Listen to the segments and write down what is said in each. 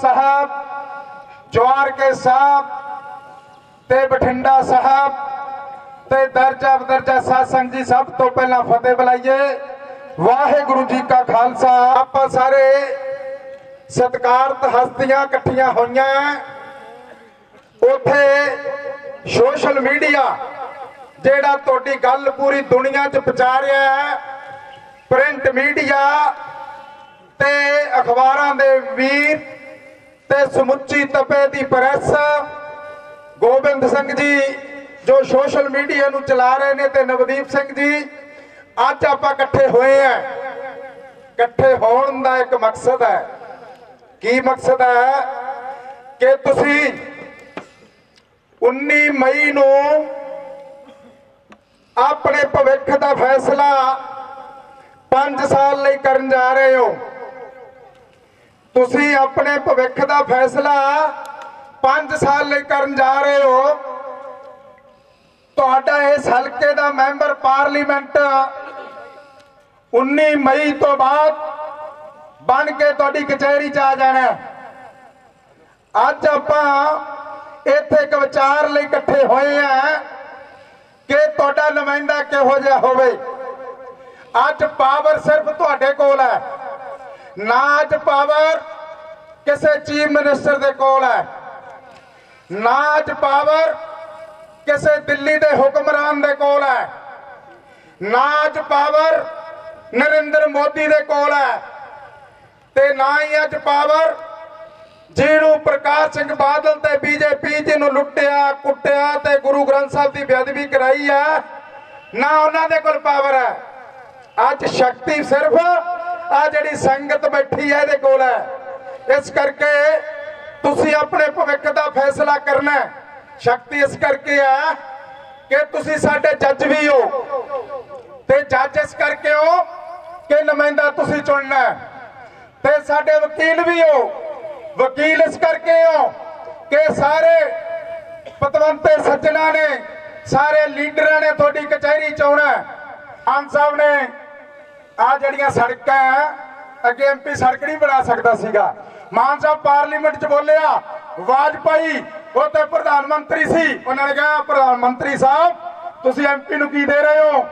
ਸਾਹਿਬ ਜਵਾਰ ਸਾਹਿਬ ਤੇ ਬਠਿੰਡਾ ਸਾਹਿਬ ਤੇ ਦਰਜਾ ਬਦਰਜਾ ਸਾਧ ਸੰਗਤ ਜੀ ਸਭ ਤੋਂ ਪਹਿਲਾਂ ਫਤਿਹ ਬੁਲਾਈਏ। ਵਾਹਿਗੁਰੂ ਜੀ ਕਾ ਖਾਲਸਾ। ਆਪਾਂ ਸਾਰੇ ਸਤਿਕਾਰਤ ਹਸਤੀਆਂ ਇਕੱਠੀਆਂ ਹੋਈਆਂ ਉਥੇ ਸੋਸ਼ਲ ਮੀਡੀਆ ਜਿਹੜਾ ਤੁਹਾਡੀ ਗੱਲ ਪੂਰੀ ਦੁਨੀਆ 'ਚ ਪਹੁੰਚਾ ਰਿਹਾ ਹੈ ਪ੍ਰਿੰਟ ਮੀਡੀਆ ਤੇ ਅਖਬਾਰਾਂ ਦੇ ਵੀਰ ਤੇ ਸਮੁੱਚੀ ਤਪੇ ਦੀ ਪ੍ਰੈਸ। ਗੋਬਿੰਦ ਸਿੰਘ ਜੀ, ਜੋ ਸੋਸ਼ਲ ਮੀਡੀਆ ਨੂੰ ਚਲਾ ਰਹੇ ਨੇ ਤੇ ਨਵਦੀਪ ਸਿੰਘ ਜੀ, ਅੱਜ ਆਪਾਂ ਇਕੱਠੇ ਹੋਏ ਆ। ਇਕੱਠੇ ਹੋਣ ਦਾ ਇੱਕ ਮਕਸਦ ਹੈ। ਕੀ ਮਕਸਦ ਹੈ? ਕਿ ਤੁਸੀਂ 19 ਮਈ ਨੂੰ ਆਪਣੇ ਭਵਿੱਖ ਦਾ ਫੈਸਲਾ 5 ਸਾਲ ਲਈ ਕਰਨ ਜਾ ਰਹੇ ਹੋ। ਤੁਸੀਂ ਆਪਣੇ ਭਵਿੱਖ ਦਾ ਫੈਸਲਾ 5 ਸਾਲ ਲਈ ਕਰਨ ਜਾ ਰਹੇ ਹੋ। ਤੁਹਾਡਾ ਇਸ ਹਲਕੇ ਦਾ ਮੈਂਬਰ ਪਾਰਲੀਮੈਂਟ 19 ਮਈ ਤੋਂ ਬਾਅਦ ਬਣ ਕੇ ਤੁਹਾਡੀ ਕਚਹਿਰੀ 'ਚ ਆ ਜਾਣਾ ਅੱਜ ਆਪਾਂ ਇੱਥੇ ਇੱਕ ਵਿਚਾਰ ਲਈ ਇਕੱਠੇ ਹੋਏ ਆ ਕਿ ਤੁਹਾਡਾ ਨੁਮਾਇੰਦਾ ਕਿਹੋ ਜਿਹਾ ਹੋਵੇ। ਅੱਜ ਪਾਵਰ ਸਿਰਫ ਤੁਹਾਡੇ ਕੋਲ ਹੈ। ਨਾ ਅੱਜ ਪਾਵਰ ਕਿਸੇ ਚੀਫ ਮਿਨਿਸਟਰ ਦੇ ਕੋਲ ਹੈ। ਨਾ ਅੱਜ ਪਾਵਰ ਕਿਸੇ ਦਿੱਲੀ ਦੇ ਹੁਕਮਰਾਨ ਦੇ ਕੋਲ ਹੈ। ਨਾ ਅੱਜ ਪਾਵਰ ਨਰਿੰਦਰ ਮੋਦੀ ਦੇ ਕੋਲ ਹੈ। ਤੇ ਨਾ ਹੀ ਅੱਜ ਪਾਵਰ ਜਿਹਨੂੰ ਪ੍ਰਕਾਸ਼ ਸਿੰਘ ਬਾਦਲ ਤੇ ਬੀਜੇਪੀ ਜਿਹਨੂੰ ਲੁੱਟਿਆ, ਕੁੱਟਿਆ ਤੇ ਗੁਰੂ ਗ੍ਰੰਥ ਸਾਹਿਬ ਦੀ ਬੇਅਦਬੀ ਕਰਾਈ ਹੈ, ਨਾ ਉਹਨਾਂ ਦੇ ਕੋਲ ਪਾਵਰ ਹੈ। ਅੱਜ ਸ਼ਕਤੀ ਸਿਰਫ ਆ ਜਿਹੜੀ ਸੰਗਤ ਬੈਠੀ ਹੈ ਇਹਦੇ ਕੋਲ ਹੈ। ਇਸ ਕਰਕੇ ਤੁਸੀਂ ਆਪਣੇ ਭਵਿੱਖ ਦਾ ਫੈਸਲਾ ਕਰਨਾ ਹੈ। ਸ਼ਕਤੀ ਇਸ ਕਰਕੇ ਹੈ ਕਿ ਤੁਸੀਂ ਸਾਡੇ ਜੱਜ ਵੀ ਹੋ। ਤੇ ਜੱਜ ਇਸ ਕਰਕੇ ਹੋ ਕਿ ਨੁਮਾਇੰਦਾ ਤੁਸੀਂ ਚੁਣਨਾ ਹੈ। ਤੇ ਸਾਡੇ ਵਕੀਲ ਵੀ ਹੋ। ਵਕੀਲ ਇਸ ਕਰਕੇ ਹੋ ਕਿ ਸਾਰੇ ਪਤਵੰਤੇ ਸੱਜਣਾ ਨੇ, ਸਾਰੇ ਲੀਡਰਾਂ ਨੇ ਤੁਹਾਡੀ ਕਚਹਿਰੀ ਚ ਆਉਣਾ ਹੈ। ਸਾਹਿਬ ਨੇ ਆ ਜਿਹੜੀਆਂ ਸੜਕਾਂ ਹੈ, ਅੱਗੇ ਐਮਪੀ ਸੜਕ ਨਹੀਂ ਬਣਾ ਸਕਦਾ ਸੀਗਾ। ਮਾਨ ਸਾਹਿਬ ਪਾਰਲੀਮੈਂਟ 'ਚ ਬੋਲਿਆ ਵਾਜਪਾਈ ਉਹ ਤੇ ਪ੍ਰਧਾਨ ਮੰਤਰੀ ਸੀ। ਉਹਨਾਂ ਨੇ ਕਿਹਾ ਪ੍ਰਧਾਨ ਮੰਤਰੀ ਸਾਹਿਬ ਤੁਸੀਂ ਐਮਪੀ ਨੂੰ ਕੀ ਦੇ ਰਹੇ ਹੋ?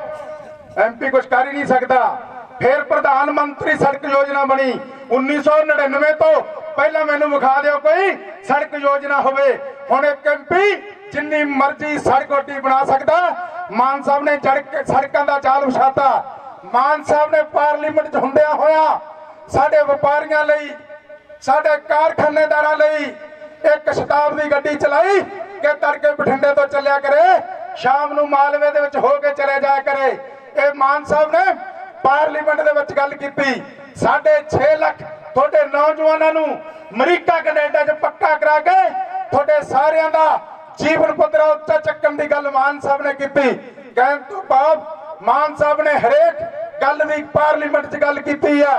ਐਮਪੀ ਕੁਝ ਕਰ ਹੀ ਨਹੀਂ ਸਕਦਾ। ਫਿਰ ਪ੍ਰਧਾਨ ਮੰਤਰੀ ਸੜਕ ਯੋਜਨਾ ਬਣੀ 1999 ਤੋਂ ਪਹਿਲਾਂ ਮੈਨੂੰ ਵਿਖਾ ਦਿਓ ਕੋਈ ਸੜਕ ਯੋਜਨਾ ਹੋਵੇ। ਹੁਣ ਇੱਕ ਐਮਪੀ ਜਿੰਨੀ ਮਰਜ਼ੀ ਸੜਕ ਓਟੀ ਬਣਾ ਸਕਦਾ। ਮਾਨ ਸਾਹਿਬ ਨੇ ਜੜਕ ਸੜਕਾਂ ਦਾ ਚਾਲ ਵਿਛਾਤਾ। ਮਾਨ ਸਾਹਿਬ ਨੇ ਪਾਰਲੀਮੈਂਟ 'ਚ ਹੁੰਦਿਆਂ ਹੋਇਆ ਸਾਡੇ ਵਪਾਰੀਆਂ ਲਈ, ਸਾਡੇ ਕਾਰਖਾਨੇਦਾਰਾਂ ਲਈ ਇੱਕ ਸ਼ਤਾਬਦੀ ਗੱਡੀ ਚਲਾਈ ਕਿ ਤੜਕੇ ਬਠਿੰਡੇ ਤੋਂ ਚੱਲਿਆ ਕਰੇ, ਸ਼ਾਮ ਨੂੰ ਮਾਲਵੇ ਦੇ ਵਿੱਚ ਹੋ ਕੇ ਚਲੇ ਜਾਇਆ ਕਰੇ। ਇਹ ਮਾਨ ਸਾਹਿਬ ਨੇ ਪਾਰਲੀਮੈਂਟ ਦੇ ਵਿੱਚ ਗੱਲ ਕੀਤੀ। ਸਾਡੇ 6 ਲੱਖ ਤੁਹਾਡੇ ਨੌਜਵਾਨਾਂ ਨੂੰ ਅਮਰੀਕਾ ਕੈਨੇਡਾ 'ਚ ਪੱਕਾ ਕਰਾ ਕੇ ਤੁਹਾਡੇ ਸਾਰਿਆਂ ਦਾ ਜੀਵਨ ਪੱਧਰਾ ਉੱਚਾ ਚੱਕਣ ਦੀ ਗੱਲ ਮਾਨ ਸਾਹਿਬ ਨੇ ਕੀਤੀ। ਕਹਿਣ ਤੋਂ ਬਾਅਦ ਮਾਨ ਸਾਹਿਬ ਨੇ ਹਰੇਕ ਗੱਲ ਦੀ ਪਾਰਲੀਮੈਂਟ 'ਚ ਗੱਲ ਕੀਤੀ ਹੈ।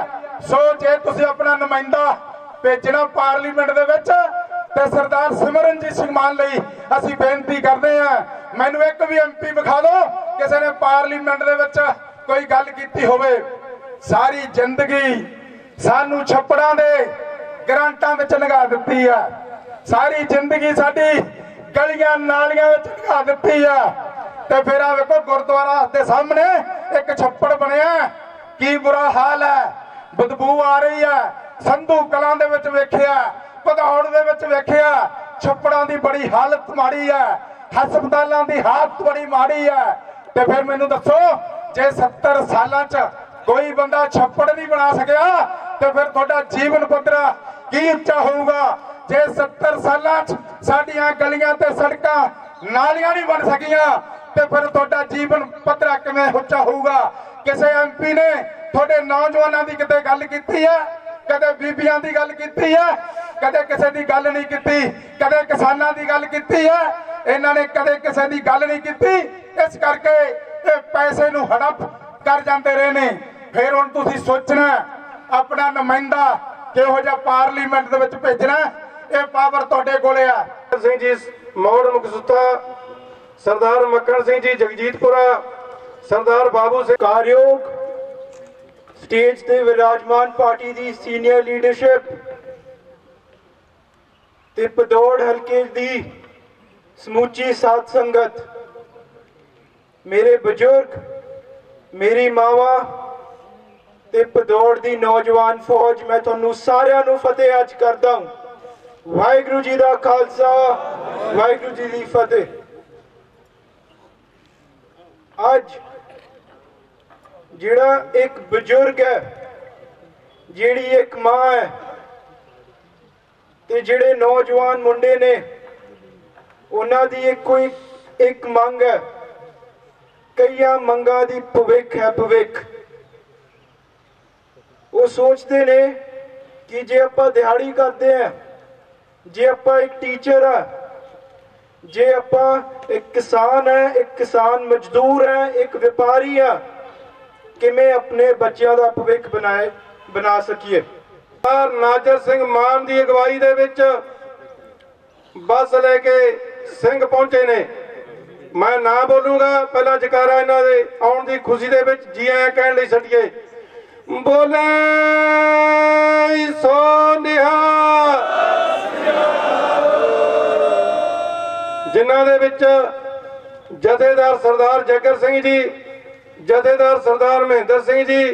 ਸੋ ਜੇ ਤੁਸੀਂ ਆਪਣਾ ਨੁਮਾਇੰਦਾ ਭੇਜਣਾ ਪਾਰਲੀਮੈਂਟ ਦੇ ਵਿੱਚ ਤੇ ਸਰਦਾਰ ਸਿਮਰਨਜੀਤ ਸਿੰਘ ਮਾਨ ਲਈ ਅਸੀਂ ਬੇਨਤੀ ਕਰਦੇ ਹਾਂ। ਮੈਨੂੰ ਇੱਕ ਵੀ ਐਮਪੀ ਵਿਖਾ ਦਿਓ, ਕਿਸੇ ਨੇ ਪਾਰਲੀਮੈਂਟ ਦੇ ਵਿੱਚ ਕੋਈ ਗੱਲ ਕੀਤੀ ਹੋਵੇ। ਸਾਰੀ ਜ਼ਿੰਦਗੀ ਸਾਨੂੰ ਛੱਪੜਾਂ ਦੇ ਗ੍ਰਾਂਟਾਂ ਵਿੱਚ ਲਗਾ ਦਿੱਤੀ ਆ ਸਾਰੀ ਜ਼ਿੰਦਗੀ ਸਾਡੀ ਗਲੀਆਂ ਨਾਲੀਆਂ ਵਿੱਚ ਲਗਾ ਦਿੱਤੀ ਆ ਤੇ ਫਿਰ ਆ ਵੇਖੋ ਗੁਰਦੁਆਰਾ ਦੇ ਸਾਹਮਣੇ ਇੱਕ ਛੱਪੜ ਬਣਿਆ ਕੀ ਬੁਰਾ ਹਾਲ ਹੈ? ਬਦਬੂ ਆ ਰਹੀ ਹੈ। ਸੰਧੂ ਕਲਾਂ ਦੇ ਵਿੱਚ ਵੇਖਿਆ ਭਦੌੜ ਦੇ ਵਿੱਚ ਵੇਖਿਆ, ਛੱਪੜਾਂ ਦੀ ਬੜੀ ਹਾਲਤ ਮਾੜੀ ਹੈ। ਹਸਪਤਾਲਾਂ ਦੀ ਹਾਲਤ ਬੜੀ ਮਾੜੀ ਹੈ। ਤੇ ਫਿਰ ਮੈਨੂੰ ਦੱਸੋ, ਜੇ 70 ਸਾਲਾਂ 'ਚ ਕੋਈ ਬੰਦਾ ਛੱਪੜ ਨਹੀਂ ਬਣਾ ਸਕਿਆ, ਤੇ ਫਿਰ ਤੁਹਾਡਾ ਜੀਵਨ ਪੱਧਰਾ ਕੀ ਉੱਚਾ ਹੋਊਗਾ? ਜੇ 70 ਸਾਲਾਂ 'ਚ ਸਾਡੀਆਂ ਗਲੀਆਂ ਤੇ ਸੜਕਾਂ ਨਾਲੀਆਂ ਨਹੀਂ ਬਣ ਸਕੀਆਂ ਤੇ ਫਿਰ ਤੁਹਾਡਾ ਜੀਵਨ ਪੱਧਰ ਕਿਵੇਂ ਉੱਚਾ ਹੋਊਗਾ? ਕਿਸੇ ਐਮਪੀ ਨੇ ਤੁਹਾਡੇ ਨੌਜਵਾਨਾਂ ਦੀ ਕਿਤੇ ਗੱਲ ਕੀਤੀ ਹੈ? ਕਦੇ ਬੀਬੀਆਂ ਦੀ ਗੱਲ ਕੀਤੀ ਹੈ? ਕਦੇ ਕਿਸੇ ਦੀ ਗੱਲ ਨਹੀਂ ਕੀਤੀ? ਕਦੇ ਕਿਸਾਨਾਂ ਦੀ ਗੱਲ ਕੀਤੀ ਹੈ? ਇਹਨਾਂ ਨੇ ਕਦੇ ਕਿਸੇ ਦੀ ਗੱਲ ਨਹੀਂ ਕੀਤੀ? ਇਸ ਕਰਕੇ ਇਹ ਪੈਸੇ ਨੂੰ ਹੜਪ ਕਰ ਜਾਂਦੇ ਰਹੇ ਨੇ। ਫਿਰ ਹੁਣ ਤੁਸੀਂ ਸੋਚਣਾ ਆਪਣਾ ਨੁਮਾਇੰਦਾ ਕਿਹੋ ਜਿਹਾ ਪਾਰਲੀਮੈਂਟ ਦੇ ਵਿੱਚ ਭੇਜਣਾ ਇਹ ਪਾਵਰ ਤੁਹਾਡੇ ਕੋਲੇ ਆ। ਸਿੰਘ ਜੀ ਮੌੜ ਮੁਕਸੁਤਾ ਸਰਦਾਰ ਮੱਕੜ ਸਿੰਘ ਜੀ ਜਗਜੀਤਪੁਰਾ, ਸਰਦਾਰ ਬਾਬੂ ਸਿੰਘ ਕਾਰਯੋਗ, ਸਟੇਜ ਤੇ ਵਿਰਾਜਮਾਨ ਪਾਰਟੀ ਦੀ ਸੀਨੀਅਰ ਲੀਡਰਸ਼ਿਪ ਤੇ ਪਦੌੜ ਹਲਕੇ ਦੀ ਸਮੂਚੀ ਸਾਧ ਸੰਗਤ, ਮੇਰੇ ਬਜ਼ੁਰਗ, ਮੇਰੀ ਮਾਵਾ ਤੇ ਪਦੌੜ ਦੀ ਨੌਜਵਾਨ ਫੌਜ, ਮੈਂ ਤੁਹਾਨੂੰ ਸਾਰਿਆਂ ਨੂੰ ਫਤਿਹ ਅੱਜ ਕਰਦਾ ਹਾਂ। ਵਾਹਿਗੁਰੂ ਜੀ ਦਾ ਖਾਲਸਾ, ਵਾਹਿਗੁਰੂ ਜੀ ਦੀ ਫਤਿਹ। ਅੱਜ ਜਿਹੜਾ ਇੱਕ ਬਜ਼ੁਰਗ ਹੈ, ਜਿਹੜੀ ਇੱਕ ਮਾਂ ਹੈ ਤੇ ਜਿਹੜੇ ਨੌਜਵਾਨ ਮੁੰਡੇ ਨੇ, ਉਹਨਾਂ ਦੀ ਇੱਕ ਕੋਈ ਇੱਕ ਮੰਗ ਹੈ। ਕਈਆਂ ਮੰਗਾਂ ਦੀ ਭਵਿੱਖ ਹੈ ਭਵਿੱਖ। ਉਹ ਸੋਚਦੇ ਨੇ ਕਿ ਜੇ ਆਪਾਂ ਦਿਹਾੜੀ ਕਰਦੇ ਆ ਜੇ ਆਪਾਂ ਇੱਕ ਟੀਚਰ ਆ ਜੇ ਆਪਾਂ ਇੱਕ ਕਿਸਾਨ ਹੈ, ਇੱਕ ਕਿਸਾਨ ਮਜ਼ਦੂਰ ਹੈ, ਇੱਕ ਵਪਾਰੀ ਆ, ਕਿਵੇਂ ਆਪਣੇ ਬੱਚਿਆਂ ਦਾ ਭਵਿੱਖ ਬਣਾਏ, ਬਣਾ ਸਕੀਏ? ਸਰਦਾਰ ਨਾਜਰ ਸਿੰਘ ਮਾਨ ਦੀ ਅਗਵਾਈ ਦੇ ਵਿੱਚ ਬੱਸ ਲੈ ਕੇ ਸਿੰਘ ਪਹੁੰਚੇ ਨੇ। ਮੈਂ ਨਾ ਬੋਲੂਗਾ, ਪਹਿਲਾਂ ਜਕਾਰਾ ਇਹਨਾਂ ਦੇ ਆਉਣ ਦੀ ਖੁਸ਼ੀ ਦੇ ਵਿੱਚ, ਜੀ ਆਇਆਂ ਕਹਿਣ ਲਈ ਛੱਡੀਏ। ਬੋਲੇ ਸੋ ਜਿਨ੍ਹਾਂ ਦੇ ਵਿੱਚ ਜਥੇਦਾਰ ਸਰਦਾਰ ਜਗਰ ਸਿੰਘ ਜੀ, ਜਥੇਦਾਰ ਸਰਦਾਰ ਮਹਿੰਦਰ ਸਿੰਘ ਜੀ,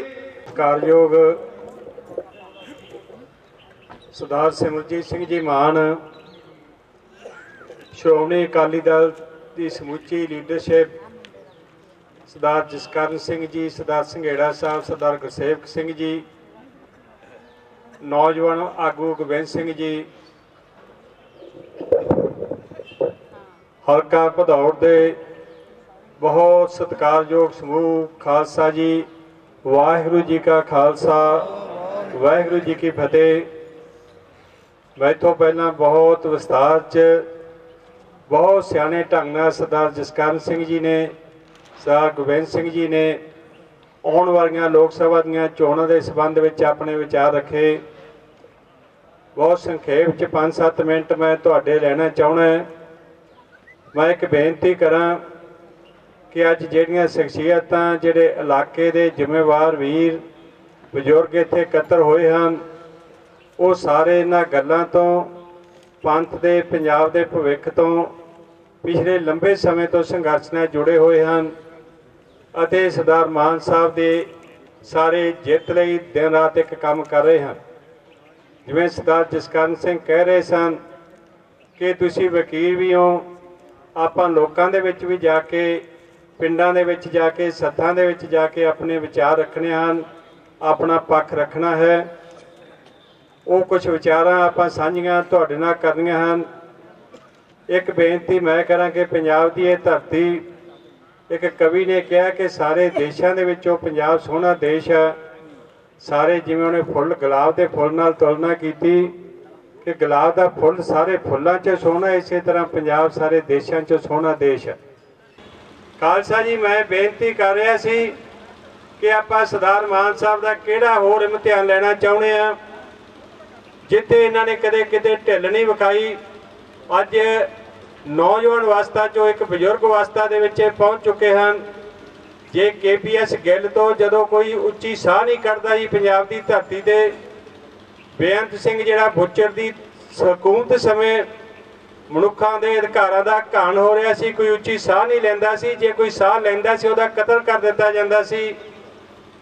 ਕਾਰਯੋਗ ਸਰਦਾਰ ਸਿਮਰਜੀਤ ਸਿੰਘ ਜੀ ਮਾਨ, ਸ਼੍ਰੋਮਣੀ ਅਕਾਲੀ ਦਲ ਦੀ ਸਮੁੱਚੀ ਲੀਡਰਸ਼ਿਪ ਸਰਦਾਰ ਜਸਕਰਨ ਸਿੰਘ ਜੀ, ਸਰਦਾਰ ਸੰਘੇੜਾ ਸਾਹਿਬ, ਸਰਦਾਰ ਗੁਰਸੇਵਕ ਸਿੰਘ ਜੀ, ਨੌਜਵਾਨ ਆਗੂ ਗੋਬਿੰਦ ਸਿੰਘ ਜੀ ਹਲਕਾ ਭਦੌੜ ਦੇ ਬਹੁਤ ਸਤਿਕਾਰਯੋਗ ਸਮੂਹ ਖਾਲਸਾ ਜੀ, ਵਾਹਿਗੁਰੂ ਜੀ ਕਾ ਖਾਲਸਾ, ਵਾਹਿਗੁਰੂ ਜੀ ਕੀ ਫਤਿਹ। ਮੈਂ ਤੋਂ ਪਹਿਲਾਂ ਬਹੁਤ ਵਿਸਤਾਰ ਚ ਬਹੁਤ ਸਿਆਣੇ ਢੰਗ ਨਾਲ ਸਰਦਾਰ ਜਸਕਰਨ ਸਿੰਘ ਜੀ ਨੇ, ਸਰਦਾਰ ਗੋਬਿੰਦ ਸਿੰਘ ਜੀ ਨੇ ਆਉਣ ਵਾਲੀਆਂ ਲੋਕ ਸਭਾ ਦੀਆਂ ਚੋਣਾਂ ਦੇ ਸੰਬੰਧ ਵਿੱਚ ਆਪਣੇ ਵਿਚਾਰ ਰੱਖੇ। ਬਹੁਤ ਸੰਖੇਪ ਚ 5-7 ਮਿੰਟ ਮੈਂ ਤੁਹਾਡੇ ਲੈਣਾ ਚਾਹਣਾ ਮੈਂ ਇੱਕ ਬੇਨਤੀ ਕਰਾਂ ਕਿ ਅੱਜ ਜਿਹੜੀਆਂ ਸ਼ਖਸੀਅਤਾਂ ਜਿਹੜੇ ਇਲਾਕੇ ਦੇ ਜ਼ਿੰਮੇਵਾਰ ਵੀਰ, ਬਜ਼ੁਰਗ ਇੱਥੇ ਇਕੱਤਰ ਹੋਏ ਹਨ, ਉਹ ਸਾਰੇ ਇਹਨਾਂ ਗੱਲਾਂ ਤੋਂ, ਪੰਥ ਦੇ, ਪੰਜਾਬ ਦੇ ਭਵਿੱਖ ਤੋਂ ਪਿਛਲੇ ਲੰਬੇ ਸਮੇਂ ਤੋਂ ਸੰਘਰਸ਼ ਨਾਲ ਜੁੜੇ ਹੋਏ ਹਨ ਅਤੇ ਸਰਦਾਰ ਮਾਨ ਸਾਹਿਬ ਦੇ ਸਾਰੇ ਜਿੱਤ ਲਈ ਦਿਨ ਰਾਤ ਇੱਕ ਕੰਮ ਕਰ ਰਹੇ ਹਨ। ਜਿਵੇਂ ਸਰਦਾਰ ਜਸਕਰਨ ਸਿੰਘ ਕਹਿ ਰਹੇ ਸਨ ਕਿ ਤੁਸੀਂ ਵਕੀਲ ਵੀ ਹੋ ਆਪਾਂ ਲੋਕਾਂ ਦੇ ਵਿੱਚ ਵੀ ਜਾ ਕੇ, ਪਿੰਡਾਂ ਦੇ ਵਿੱਚ ਜਾ ਕੇ, ਸੱਥਾਂ ਦੇ ਵਿੱਚ ਜਾ ਕੇ ਆਪਣੇ ਵਿਚਾਰ ਰੱਖਣੇ ਹਨ, ਆਪਣਾ ਪੱਖ ਰੱਖਣਾ ਹੈ। ਉਹ ਕੁਝ ਵਿਚਾਰਾਂ ਆਪਾਂ ਸਾਂਝੀਆਂ ਤੁਹਾਡੇ ਨਾਲ ਕਰਨੀਆਂ ਹਨ। ਇੱਕ ਬੇਨਤੀ ਮੈਂ ਕਰਾਂ ਕਿ ਪੰਜਾਬ ਦੀ ਇਹ ਧਰਤੀ, ਇੱਕ ਕਵੀ ਨੇ ਕਿਹਾ ਕਿ ਸਾਰੇ ਦੇਸ਼ਾਂ ਦੇ ਵਿੱਚੋਂ ਪੰਜਾਬ ਸੋਹਣਾ ਦੇਸ਼ ਹੈ। ਸਾਰੇ ਜਿਵੇਂ ਉਹਨੇ ਫੁੱਲ, ਗੁਲਾਬ ਦੇ ਫੁੱਲ ਨਾਲ ਤੁਲਨਾ ਕੀਤੀ। ਕਿ ਗੁਲਾਬ ਦਾ ਫੁੱਲ ਸਾਰੇ ਫੁੱਲਾਂ 'ਚ ਸੋਹਣਾ, ਇਸੇ ਤਰ੍ਹਾਂ ਪੰਜਾਬ ਸਾਰੇ ਦੇਸ਼ਾਂ 'ਚ ਸੋਹਣਾ ਦੇਸ਼ ਹੈ। ਖਾਲਸਾ ਜੀ, ਮੈਂ ਬੇਨਤੀ ਕਰ ਰਿਹਾ ਸੀ ਕਿ ਆਪਾਂ ਸਰਦਾਰ ਮਾਨ ਸਾਹਿਬ ਦਾ ਕਿਹੜਾ ਹੋਰ ਇਮਤਿਹਾਨ ਲੈਣਾ ਚਾਹੁੰਦੇ ਆ ਜਿੱਥੇ ਇਹਨਾਂ ਨੇ ਕਦੇ ਕਿਤੇ ਢਿੱਲ ਨਹੀਂ ਵਿਖਾਈ। ਅੱਜ ਨੌਜਵਾਨ ਅਵਸਥਾ ਚੋਂ ਇੱਕ ਬਜ਼ੁਰਗ ਅਵਸਥਾ ਦੇ ਵਿੱਚ ਪਹੁੰਚ ਚੁੱਕੇ ਹਨ। ਜੇ ਕੇਪੀਐਸ ਗਿੱਲ ਤੋਂ ਜਦੋਂ ਕੋਈ ਉੱਚੀ ਸਾਹ ਨਹੀਂ ਕੱਢਦਾ ਜੀ, ਪੰਜਾਬ ਦੀ ਧਰਤੀ ਤੇ ਬੇਅੰਤ ਸਿੰਘ ਜਿਹੜਾ ਬੁੱਚਰ ਦੀ ਹਕੂਮਤ ਸਮੇਂ ਮਨੁੱਖਾਂ ਦੇ ਅਧਿਕਾਰਾਂ ਦਾ ਘਾਣ ਹੋ ਰਿਹਾ ਸੀ, ਕੋਈ ਉੱਚੀ ਸਾਹ ਨਹੀਂ ਲੈਂਦਾ ਸੀ, ਜੇ ਕੋਈ ਸਾਹ ਲੈਂਦਾ ਸੀ, ਉਹਦਾ ਕਤਲ ਕਰ ਦਿੱਤਾ ਜਾਂਦਾ ਸੀ।